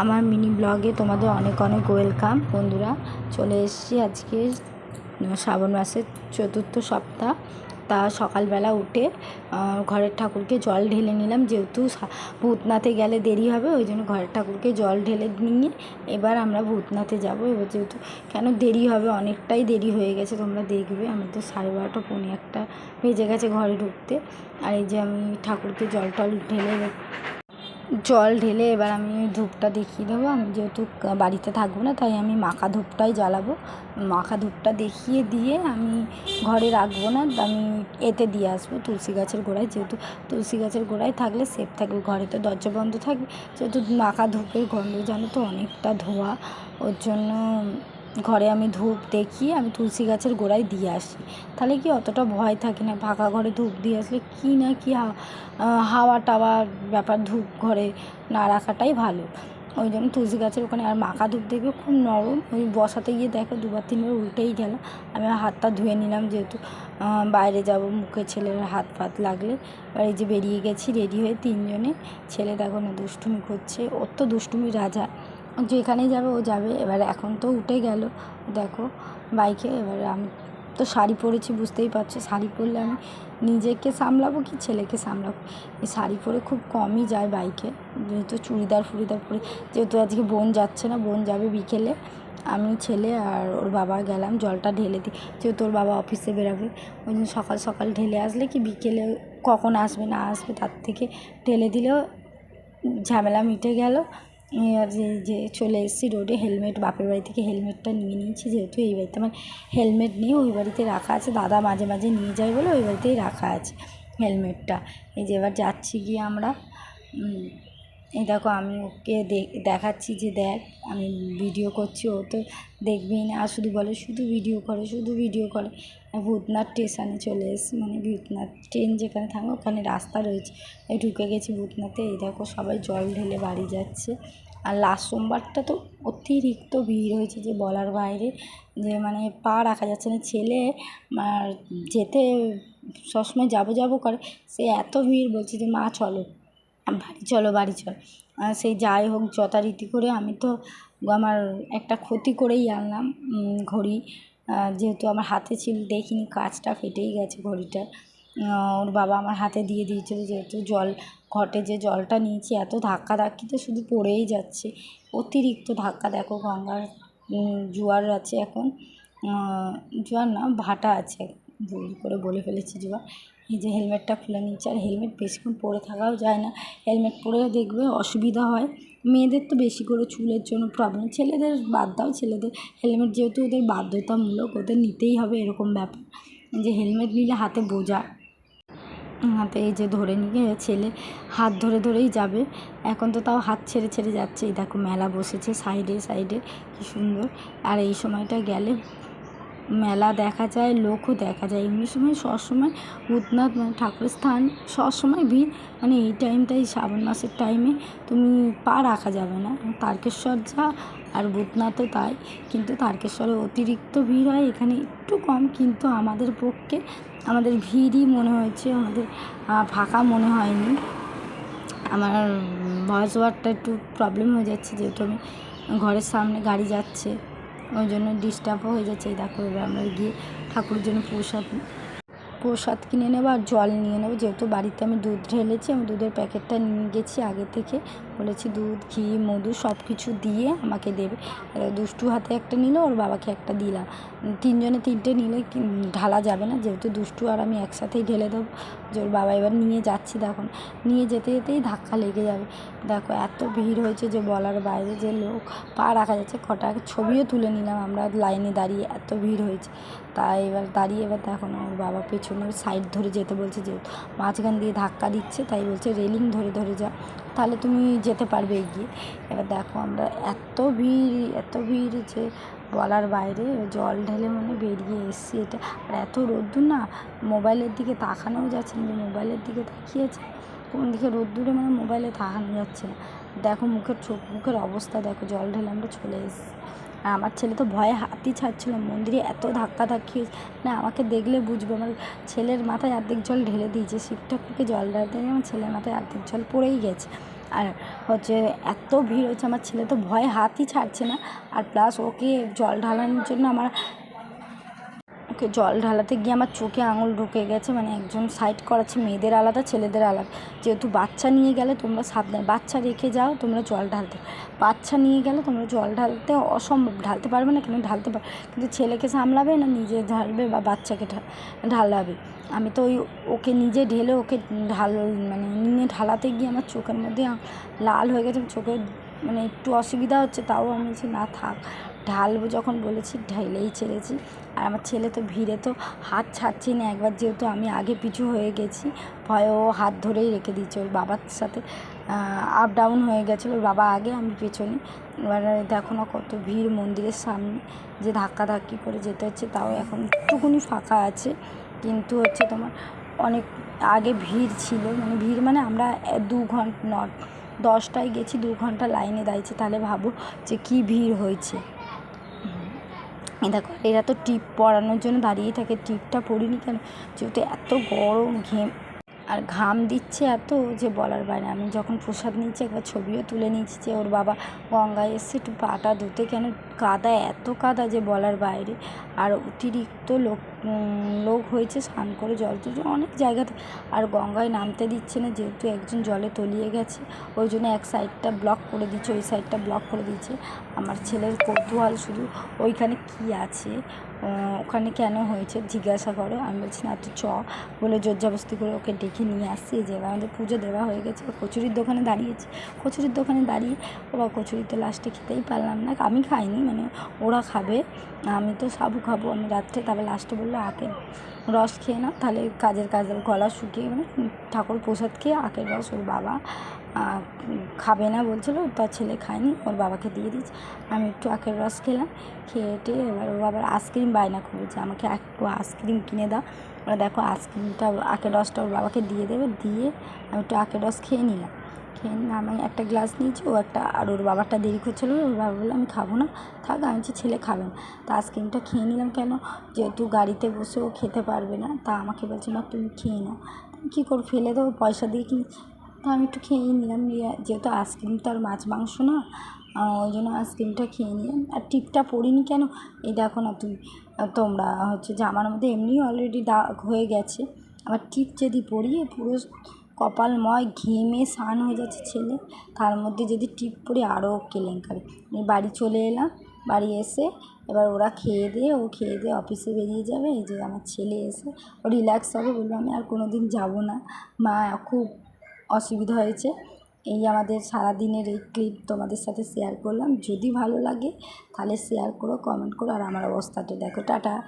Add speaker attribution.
Speaker 1: আমার মিনি ব্লগে তোমাদের অনেক অনেক ওয়েলকাম। বন্ধুরা, চলে এসেছি আজকে শ্রাবণ মাসের চতুর্থ সপ্তাহ। তা সকালবেলা উঠে ঘরের ঠাকুরকে জল ঢেলে নিলাম। যেহেতু ভূতনাথে গেলে দেরি হবে, ওই জন্য ঘরের ঠাকুরকে জল ঢেলে নিয়ে এবার আমরা ভূতনাথে যাব। এবার যেহেতু কেন দেরি হবে, অনেকটাই দেরি হয়ে গেছে, তোমরা দেখবে। আমি তো সাড়ে বারোটা, পৌনে একটা বেজে গেছে ঘরে ঢুকতে। আর এই যে আমি ঠাকুরকে জল টল ঢেলে জল ঢেলে এবার আমি ধূপটা দেখিয়ে দেবো। আমি যেহেতু বাড়িতে থাকব না, তাই আমি মাখা ধূপটাই জ্বালাবো। মাখা ধূপটা দেখিয়ে দিয়ে আমি ঘরে রাখব না, আমি এতে দিয়ে আসব তুলসী গাছের গোড়ায়। যেহেতু তুলসী গাছের গোড়ায় থাকলে সেফ থাকবে, ঘরে তো দরজা বন্ধ থাকবে। যেহেতু মাখা ধূপের গন্ধ জানো তো, অনেকটা ধোঁয়া। ওর জন্য ঘরে আমি ধূপ দেখিয়ে আমি তুলসী গাছের গোড়ায় দিয়ে আসি। তাহলে কি অতটা ভয় থাকে না? ফাঁকা ঘরে ধূপ দিয়ে আসলে কী না কি হাওয়া টাওয়া ব্যাপার ধূপ ঘরে না রাখাটাই ভালো। ওই জন্য তুলসী গাছের ওখানে আর মাখা ধূপ দেখবে খুব নরম। ওই বসাতে গিয়ে দেখো দুবার তিনবার উল্টেই গেল। আমি হাতটা ধুয়ে নিলাম যেহেতু বাইরে যাব, মুখে ছেলের হাত ফাত লাগলে। এবার এই যে বেরিয়ে গেছি, রেডি হয়ে তিনজনে। ছেলে দেখো না দুষ্টুমি করছে। ওর তো দুষ্টুমি রাজা। যেখানেই যাবে ও যাবে। এবার এখন তো উঠে গেল। দেখো, বাইকে এবার আমি তো শাড়ি পরেছি, বুঝতেই পারছ। শাড়ি পরলে আমি নিজেকে সামলাবো কি ছেলেকে সামলাবো? এই শাড়ি পরে খুব কমই যায় বাইকে। যেহেতু চুড়িদার ফুড়িদার পরে, যেহেতু আজকে বোন যাচ্ছে না, বোন যাবে বিকেলে। আমি ছেলে আর ওর বাবা গেলাম, জলটা ঢেলে দিই যেহেতু ওর বাবা অফিসে বেরাবে, ওই জন্য সকাল সকাল ঢেলে আসলে কি বিকেলে কখন আসবে না আসবে তার থেকে ঢেলে দিলেও ঝামেলা মিটে গেল। আর যে চলে এসেছি রোডে, হেলমেট, বাপের বাড়ি থেকে হেলমেটটা নিয়ে নিয়েছি যেহেতু এই বাড়িতে আমার হেলমেট নিয়ে ওই বাড়িতে রাখা আছে। দাদা মাঝে মাঝে নিয়ে যায় বলে ওই বাড়িতেই রাখা আছে হেলমেটটা। এই যে এবার যাচ্ছি গিয়ে আমরা এই দেখো আমি ওকে দেখাচ্ছি যে দেখ, আমি ভিডিও করছি, ও তো দেখবেই না। আর শুধু বলে, শুধু ভিডিও করে, শুধু ভিডিও করে। ভূতনাথ স্টেশনে চলে এসেছি মানে ভূতনাথ ট্রেন যেখানে থামে, ওখানে রাস্তা রয়েছে। এই ঢুকে গেছি ভূতনাথে, এই দেখো সবাই জল ঢেলে বাড়ি যাচ্ছে। আর লাস্ট সোমবারটা তো অতিরিক্ত ভিড় হয়েছে যে বলার বাইরে, যে মানে পা রাখা যাচ্ছে না। ছেলে যেতে সবসময় যাব যাব করে, সে এত ভিড় বলছে যে, মা, চলো। বাড়ি, চলো বাড়ি, চলো। সেই যাই হোক, যথারীতি করে আমি তো আমার একটা ক্ষতি করেই আনলাম ঘড়ি। যেহেতু আমার হাতে ছিল, দেখিনি কাচটা ফেটেই গেছে ঘড়িটার ওর বাবা আমার হাতে দিয়ে দিয়েছিল, যেহেতু জল, ঘটে যে জলটা নিয়েছি, এত ধাক্কা ধাক্কিতে শুধু পড়েই যাচ্ছে। অতিরিক্ত ধাক্কা, দেখো গঙ্গার জোয়ার আছে এখন। জোয়ার না, ভাটা আছে, ভুল করে বলে ফেলেছি জোয়ার। এই যে হেলমেটটা খুলে নিচ্ছে আর হেলমেট বেশিক্ষণ পরে থাকাও যায় না। হেলমেট পরে দেখবে অসুবিধা হয়। মেয়েদের তো বেশি করে চুলের জন্য প্রবলেম ছেলেদের বাদ দাও ছেলেদের। হেলমেট যেহেতু ওদের বাধ্যতামূলক, ওদের নিতেই হবে এরকম ব্যাপার। যে হেলমেট নিলে হাতে বোঝা। হাতে এই যে ধরে নিয়ে ছেলে হাত ধরে ধরেই যাবে। এখন তো তাও হাত ছেড়ে ছেড়ে যাচ্ছে এই দেখো মেলা বসেছে সাইডে সাইডে। কী সুন্দর। আর এই সময়টা গেলে মেলা দেখা যায়, লোকও দেখা যায়। এমনি সময়, সবসময় ভূতনাথ মানে ঠাকুরের স্থান, সবসময় ভিড়। মানে এই টাইমটাই, শ্রাবণ মাসের টাইমে তুমি পা রাখা যাবে না। তারকেশ্বর যা, আর ভূতনাথও তাই। কিন্তু তারকেশ্বরে অতিরিক্ত ভিড় হয়, এখানে একটু কম। কিন্তু আমাদের পক্ষে, আমাদের ভিড়ই মনে হয়েছে, আমাদের ফাঁকা মনে হয়নি। আমার ভয়েস ওভারটা একটু প্রবলেম হয়ে যাচ্ছে, যেহেতু আমি ঘরের সামনে গাড়ি যাচ্ছে। ওই জন্য ডিস্টার্বও হয়ে যাচ্ছে। এই দেখো, এবার আমরা গিয়ে ঠাকুরের জন্য প্রসাদ প্রসাদ কিনে নেব আর জল নিয়ে নেব। যেহেতু বাড়িতে আমি দুধ ঢেলেছি, আমি দুধের প্যাকেটটা নিয়ে গেছি আগে থেকে। বলেছি, দুধ, ঘি, মধু সব কিছু দিয়ে আমাকে দেবে। দুষ্টু হাতে একটা নিল, ওর বাবাকে একটা দিলাম। তিনজনে তিনটে নিলে ঢালা যাবে না, যেহেতু দুষ্টু আর আমি একসাথেই ঢেলে দেবো। যে ওর বাবা এবার নিয়ে যাচ্ছি, দেখুন। নিয়ে যেতে যেতেই ধাক্কা লেগে যাবে। দেখো, এত ভিড় হয়েছে যে বলার বাইরে যে লোক পা রাখা যাচ্ছে। কটা ছবিও তুলে নিলাম আমরা লাইনে দাঁড়িয়ে, এত ভিড় হয়েছে। তাই এবার দাঁড়িয়ে এবার দেখো না, ওর বাবা পেছনে সাইড ধরে যেতে বলছে, যেহেতু মাঝখান দিয়ে ধাক্কা দিচ্ছে, তাই বলছে, রেলিং ধরে ধরে যা। তাহলে তুমি যেতে পারবে এগিয়ে। এবার দেখো আমরা এত ভিড় এত ভিড় যে বলার বাইরে জল ঢেলে মানে বেরিয়ে এসছি এটা। আর এত রোদ্দুর না, মোবাইলের দিকে তাকানোও যাচ্ছে না, যে মোবাইলের দিকে তাকিয়েছে, কোন দিকে রোদ্দুরে মানে মোবাইলে তাকানো যাচ্ছে না। দেখো মুখের চোখ, মুখের অবস্থা দেখো, জল ঢেলে আমরা চলে এসেছি। আমার ছেলে তো ভয়ে হাতই ছাড়ছিল, মন্দিরে এত ধাক্কা ধাক্কি না, আমাকে দেখলে বুঝবে, আমার ছেলের মাথায় অর্ধেক জল ঢেলে দিয়েছে শিব ঠাকুরকে জল ঢালতে আমার ছেলের মাথায় অর্ধেক জল পড়েই গেছে। আর হচ্ছে এত ভিড় হচ্ছে আমার ছেলে তো ভয়ে হাতই ছাড়ছে না। আর প্লাস ওকে জল ঢালানোর জন্য আমার ওকে জল ঢালাতে গিয়ে আমার চোখে আঙুল ঢুকে গেছে মানে একজন সাইড করাচ্ছে, মেয়েদের আলাদা, ছেলেদের আলাদা। যেহেতু বাচ্চা নিয়ে গেলে তোমরা সাবধানে, বাচ্চা রেখে যাও, তোমরা জল ঢালতে। বাচ্চা নিয়ে গেলে তোমরা জল ঢালতে অসম্ভব, ঢালতে পারবে না কিন্তু ঢালতে পার কিন্তু ছেলেকে সামলাবে না, নিজে ঢালবে বা বাচ্চাকে ঢালাবে? আমি তো ওই ওকে নিজে ঢেলে ওকে ঢাল মানে নিয়ে ঢালাতে গিয়ে আমার চোখের মধ্যে লাল হয়ে গেছে, চোখে মানে একটু অসুবিধা হচ্ছে, তাও আমি বলছি, না থাক ঢালবো যখন বলেছি ঢেলেই ছেড়েছি। আর আমার ছেলে তো ভিড়ে তো হাত ছাড়ছি না, একবার যেহেতু আমি আগে পিছু হয়ে গেছি, ভয়ে ও হাত ধরেই রেখে দিয়েছে। ওর বাবার সাথে আপ ডাউন হয়ে গেছিল, ওর বাবা আগে, আমি পেছনে। এবার দেখো না কত ভিড়, মন্দিরের সামনে যে ধাক্কা ধাক্কি করে যেতে হচ্ছে, তাও এখন একটুকুনি ফাঁকা আছে। কিন্তু হচ্ছে তোমার অনেক আগে ভিড় ছিল মানে ভিড় মানে আমরা দু ঘণ্টা, ন, দশটায় গেছি, দু ঘণ্টা লাইনে দাঁড়িয়েছি, তাহলে ভাবো যে কী ভিড় হয়েছে। এই করে এরা তো টিপ পরানোর জন্য দাঁড়িয়ে থাকে, টিপটা পড়িনি কেন? যেহেতু এত গরম ঘেম। আর ঘাম দিচ্ছে এত যে বলার বাইরে আমি যখন প্রসাদ নিচ্ছি, একবার ছবিও তুলে নিয়েছি যে ওর বাবা গঙ্গায় এসছে, একটু পাটা ধুতে কেন কাদা, এত কাদা যে বলার বাইরে। আর অতিরিক্ত লোক লোক হয়েছে, স্নান করে জল তুলছে, অনেক জায়গাতে আর গঙ্গায় নামতে দিচ্ছে না, যেহেতু একজন জলে তলিয়ে গেছে। ওই জন্য এক সাইডটা ব্লক করে দিচ্ছে, ওই সাইডটা ব্লক করে দিচ্ছে। আমার ছেলের কৌতূহল শুধু ওইখানে কী আছে? ওখানে কেন হয়েছে জিজ্ঞাসা করে। আমি বলছি, না, তুই চ। বলে জোরজবস্তি করে ওকে ডেকে নিয়ে আসছি। যে আমাদের পুজো দেওয়া হয়ে গেছে। কচুরির দোকানে দাঁড়িয়েছি। কচুরির দোকানে দাঁড়িয়ে ওরা কচুরি তো লাস্টে খেতেই পারলাম না। আমি খাইনি। মানে ওরা খাবে, আমি তো সাবু খাব। আমি রাত্রে তারপর লাস্টে বলল, আখের রস খেয়ে নাও। তাহলে কাজের কাজ, গলা শুকিয়ে মানে ঠাকুর প্রসাদ খেয়ে আখের রস ওর বাবা খাবে না বলছিলো, তার ছেলে খায়নি, ওর বাবাকে দিয়ে দিয়েছে। আমি একটু আখের রস খেলাম খেয়ে টেয়ে এবার ও আবার আইসক্রিম বায়না করেছে, আমাকে একটু আইসক্রিম কিনে দাও। ওরা দেখো আইসক্রিমটা আখের রসটা ওর বাবাকে দিয়ে দেবে, দিয়ে আমি একটু আখের রস খেয়ে নিলাম। খেয়ে আমি একটা গ্লাস নিয়েছি, ও একটা, আর ওর বাবারটা দেরি করছিল, ওর বাবা বলল, আমি খাব না, থাক, আমি যে ছেলে খাবে না। তা আইসক্রিমটা খেয়ে নিলাম কেন? যেহেতু গাড়িতে বসে ও খেতে পারবে না, তা আমাকে বলছে না তুমি খেয়ে নাও। তুমি কী করে ফেলে দেবো পয়সা দিয়ে কিনে, তা আমি একটু খেয়েই নিলাম যেহেতু আইসক্রিম তো আর মাছ, মাংস না ওই জন্য আইসক্রিমটা খেয়ে নিলাম। আর টিপটা পরিনি কেন? এই দেখো না তুমি তোমরা হচ্ছে জামার মধ্যে এমনিই অলরেডি দাগ হয়ে গেছে, আবার টিপ যদি পরিয়ে পুরো কপালময়, ঘেমে স্নান হয়ে যাচ্ছে ছেলে। তার মধ্যে যদি টিপ পড়ে আরও কেলেঙ্কারি। বাড়ি চলে এলাম, বাড়ি এসে এবার ওরা খেয়ে দিয়ে, ও খেয়ে দিয়ে অফিসে বেরিয়ে যাবে। এই যে আমার ছেলে এসে, ও রিল্যাক্স হবে বলল, আমি আর কোনো দিন যাব না। মা, খুব অসুবিধা হয়েছে। এই আমাদের সারাদিনের এই ক্লিপ তোমাদের সাথে শেয়ার করলাম। যদি ভালো লাগে, তাহলে শেয়ার করো কমেন্ট করো। আর আমার অবস্থাটা দেখো। টাটা।